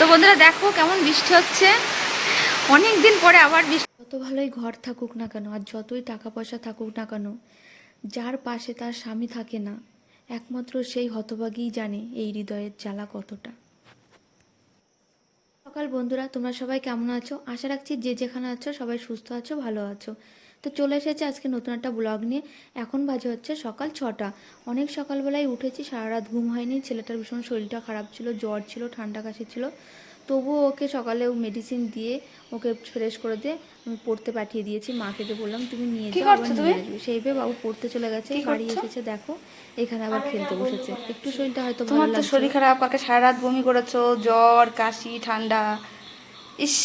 তো বন্ধুরা দেখো কেমন বৃষ্টি হচ্ছে। অনেক দিন পরে আবার বৃষ্টি যত ভালোই ঘর থাকুক না কেন, আর যতই টাকা পয়সা থাকুক না কেন, যার পাশে তার স্বামী থাকে না, একমাত্র সেই হতভাগীই জানে এই হৃদয়ের জ্বালা কতটা। সকাল বন্ধুরা, তোমরা সবাই কেমন আছো? আশা রাখছি যে যেখানে আছো সবাই সুস্থ আছো, ভালো আছো। তো চলে এসেছে আজকে নতুন একটা ব্লগ নিয়ে। এখন বাজে হচ্ছে সকাল ছটা। অনেক সকালবেলায় উঠেছি সারা রাত ঘুম হয়নি। ছেলেটার ভীষণ শরীরটা খারাপ ছিল জ্বর ছিল ঠান্ডা কাশি ছিল। তবুও ওকে সকালে মেডিসিন দিয়ে ওকে ফ্রেশ করে দিয়ে আমি পড়তে পাঠিয়ে দিয়েছি। মাকে দিয়ে বললাম তুমি নিয়ে যাও আবার নিয়ে আসবে। সেই ভেবে বাবু পড়তে চলে গেছে বাড়ি এসেছে দেখো। এখানে আবার খেলতে বসেছে। একটু শরীরটা হয়তো ভালো তোমার তো লাগছে শরীর খারাপ কালকে সারা রাত বমি করেছ জ্বর কাশি ঠান্ডা। ইস।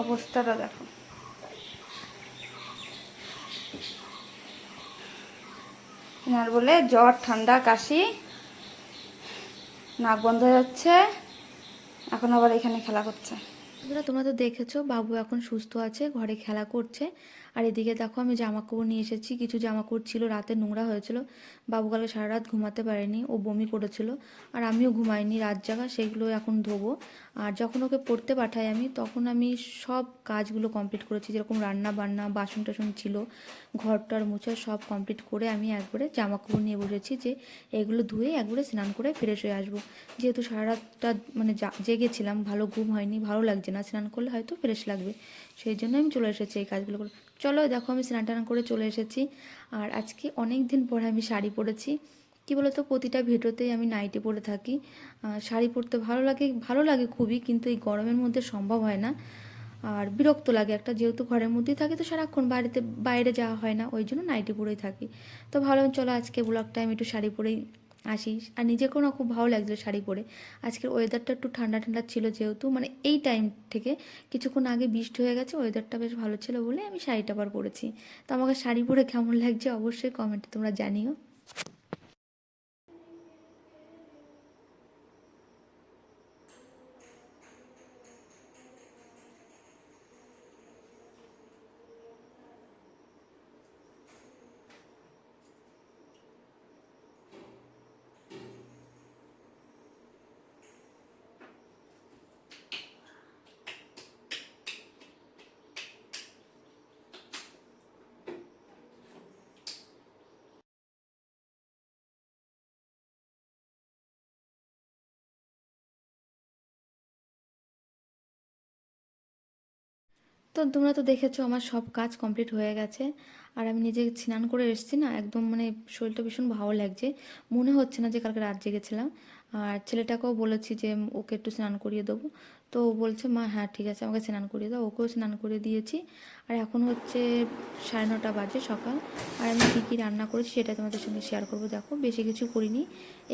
অবস্থাটা দেখো। আর বলে জ্বর, ঠান্ডা, কাশি, নাক বন্ধ হয়ে যাচ্ছে, এখন আবার এখানে খেলা করছে। তোমরা তো দেখেছ, বাবু এখন সুস্থ আছে, ঘরে খেলা করছে। আর এদিকে দেখো আমি জামা কাপড় নিয়ে এসেছি। কিছু জামা কাপড় ছিল, রাতে নোংরা হয়েছিল। বাবু কালকে সারা রাত ঘুমাতে পারেনি, ও বমি করেছিল। আর আমিও ঘুমাইনি, রাত জাগা সেগুলো এখন ধোবো। আর যখন ওকে পড়তে পাঠাই আমি, তখন আমি সব কাজগুলো কমপ্লিট করেছি। যেরকম রান্না বান্না বাসন টাসন ছিল, ঘরটার মোছা সব কমপ্লিট করে আমি একবারে জামা কাপড় নিয়ে বসেছি যে এগুলো ধুয়ে একবারে স্নান করে ফ্রেশ হয়ে আসব। যেহেতু সারা রাতটা মানে জেগেছিলাম, ভালো ঘুম হয়নি, ভালো লাগছে না, স্নান করলে হয়তো ফ্রেশ লাগবে। সেই জন্য আমি চলে এসেছি এই কাজগুলো করে। চলো দেখো আমি স্নান টান করে চলে এসেছি। আর আজকে অনেক দিন পরে আমি শাড়ি পরেছি। কী বলতো, প্রতিটা ভিডিওতেই আমি নাইটি পরে থাকি। শাড়ি পরতে ভালো লাগে ভালো লাগে খুবই, কিন্তু এই গরমের মধ্যে সম্ভব হয় না। আর বিরক্ত লাগে একটা, যেহেতু ঘরের মধ্যেই থাকি তো সারাক্ষণ বাড়িতে, বাইরে যাওয়া হয় না, ওই জন্য নাইটি পরেই থাকি। তো ভাবলাম চলো আজকে ব্লগটা আমি একটু শাড়ি পরেই আসি আর নিজেকেও না খুব ভালো লাগছিল শাড়ি পরে। আজকের ওয়েদারটা একটু ঠান্ডা ঠান্ডা ছিল যেহেতু মানে এই টাইম থেকে কিছুক্ষণ আগে বৃষ্টি হয়ে গেছে ওয়েদারটা বেশ ভালো ছিল বলে আমি শাড়িটা আবার পরেছি। তো আমাকে শাড়ি পরে কেমন লাগছে অবশ্যই কমেন্টে তোমরা জানিও। তো তোমরা তো দেখেছ আমার সব কাজ কমপ্লিট হয়ে গেছে। আর আমি নিজে স্নান করে এসেছি না, একদম মানে শরীরটা ভীষণ ভালো লাগছে। মনে হচ্ছে না যে কালকে রাত জেগেছিলাম। আর ছেলেটাকেও বলেছি যে ওকে একটু স্নান করিয়ে দেবো। তো বলছে, মা হ্যাঁ ঠিক আছে, আমাকে স্নান করিয়ে দাও। ওকেও স্নান করে দিয়েছি। আর এখন হচ্ছে সাড়ে নটা বাজে সকাল। আর আমি কী কী রান্না করেছি সেটা তোমাদের সঙ্গে শেয়ার করব। দেখো, বেশি কিছু করিনি।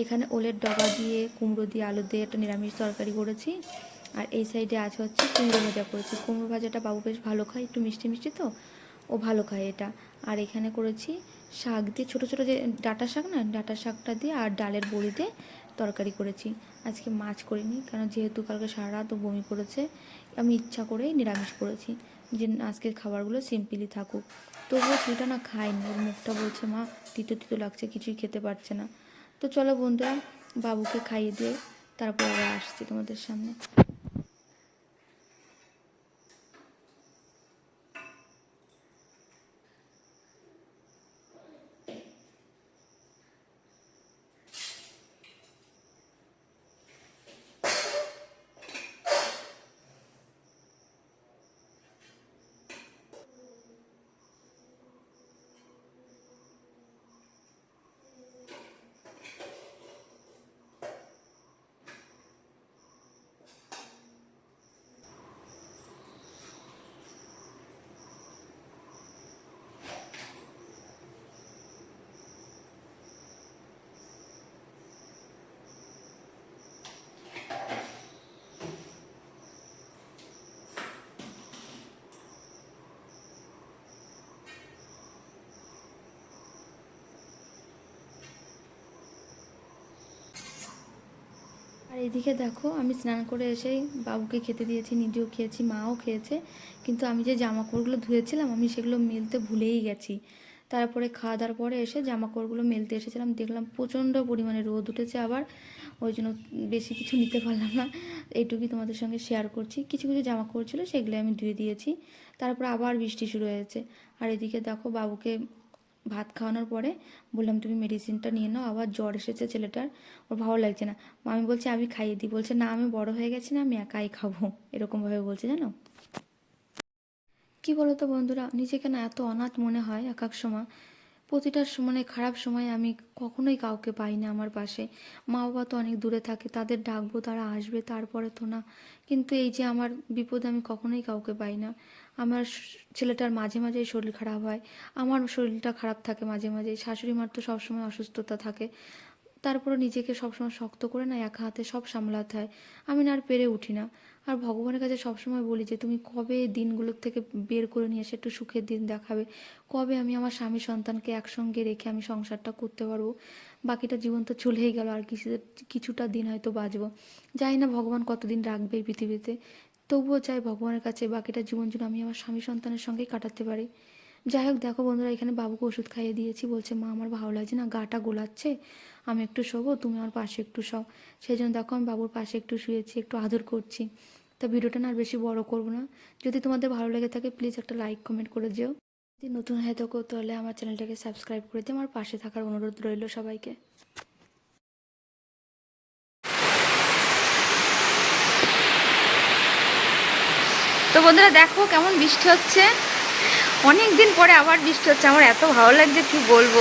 এখানে ওলের ডগা দিয়ে, কুমড়ো দিয়ে, আলু দিয়ে একটা নিরামিষ তরকারি করেছি। আর এই সাইডে আছে হচ্ছে কুমড়ো ভাজা করেছি। কুমড়ো ভাজাটা বাবু বেশ ভালো খায়, একটু মিষ্টি মিষ্টি তো, ও ভালো খায় এটা। আর এখানে করেছি শাক দিয়ে, ছোটো ছোটো যে ডাটা শাক না, ডাটা শাকটা দিয়ে আর ডালের বড়ি দিয়ে তরকারি করেছি। আজকে মাছ করিনি, কারণ যেহেতু কালকে সারা রাত বমি করেছে, আমি ইচ্ছা করেই নিরামিষ করেছি। যে আজকের খাবারগুলো সিম্পলি থাকুক। তবুও ছেলেটা না খায়নি, ওর মুখটা বলছে, মা, তিতো তিতো লাগছে, কিছুই খেতে পারছে না। তো চলো বন্ধুরা, বাবুকে খাইয়ে দিয়ে তারপর আসছি তোমাদের সামনে। আর এদিকে দেখো, আমি স্নান করে এসেই বাবুকে খেতে দিয়েছি, নিজেও খেয়েছি, মাও খেয়েছে। কিন্তু আমি যে জামা কাপড়গুলো ধুয়েছিলাম, আমি সেগুলো মেলতে ভুলেই গেছি। তারপরে খাওয়া দাওয়ার পরে এসে জামা কাপড়গুলো মেলতে এসেছিলাম, দেখলাম প্রচণ্ড পরিমাণে রোদ উঠেছে আবার। ওই জন্য বেশি কিছু নিতে পারলাম না। এইটুকুই তোমাদের সঙ্গে শেয়ার করছি। কিছু কিছু জামা কাপড় ছিল সেগুলো আমি ধুয়ে দিয়েছি। তারপরে আবার বৃষ্টি শুরু হয়েছে। আর এদিকে দেখো, বাবুকে ভাত খাওয়ানোর পরে বললাম, তুমি মেডিসিনটা নিয়ে নাও, আবার জ্বর এসেছে ছেলেটার। ওর ভালো লাগছে না। আমি বলছি, আমি খাইয়ে দিই। বলছে, না, আমি বড় হয়ে গেছি না, আমি একাই খাব। এরকমভাবে বলছে, জানো? কি বলতো বন্ধুরা, নিজেকে না এত অনাথ মনে হয় এক এক সময়। প্রতিটা স- মানে খারাপ সময় আমি কখনোই কাউকে পাই না আমার পাশে। মা বাবা তো অনেক দূরে থাকে, তাদের ডাকবো, তারা আসবে, তারপরে তো না। কিন্তু এই যে আমার বিপদে আমি কখনোই কাউকে পাই না। আমার ছেলেটার মাঝে মাঝেই শরীর খারাপ হয়। আমার শরীরটা খারাপ থাকে মাঝে মাঝে শাশুড়ি মার তো সবসময় অসুস্থতা থাকে। তারপরে নিজেকে সবসময় শক্ত করে না, একা হাতে সব সামলাতে হয়। আমি না আর পেরে উঠি না। আর ভগবানের কাছে সবসময় বলি যে, তুমি কবে দিনগুলোর থেকে বের করে নিয়ে এসে একটু সুখের দিন দেখাবে? কবে আমি আমার স্বামী সন্তানকে একসঙ্গে রেখে আমি সংসারটা করতে পারব? বাকিটা জীবন তো চলেই গেল, আর কিছু, কিছুটা দিন হয়তো বাঁচবো। জানি না ভগবান কতদিন রাখবে এই পৃথিবীতে। তবুও চাই ভগবানের কাছে বাকিটা জীবন যেন আমি আমার স্বামী সন্তানের সঙ্গেই কাটাতে পারি। যাই হোক, দেখো বন্ধুরা, এখানে বাবুকে ওষুধ খাইয়ে দিয়েছি। বলছে, মা, আমার ভালো লাগছে না, গাটা গোলাচ্ছে, আমি একটু শোবো, তুমি আমার পাশে একটু শও। সেই জন্য দেখো, আমি বাবুর পাশে একটু শুয়েছি, একটু আদর করছি। তা ভিডিওটা না আর বেশি বড় করব না। যদি তোমাদের ভালো লেগে থাকে প্লিজ একটা লাইক কমেন্ট করে দিও। যদি নতুন হয়ে থাকো, তাহলে আমার চ্যানেলটাকে সাবস্ক্রাইব করে দিও। আমার পাশে থাকার অনুরোধ রইল সবাইকে। তো বন্ধুরা, দেখো কেমন বৃষ্টি হচ্ছে। অনেক দিন পরে আবার বৃষ্টি হচ্ছে। আমার এত ভালো লাগছে, কি বলব?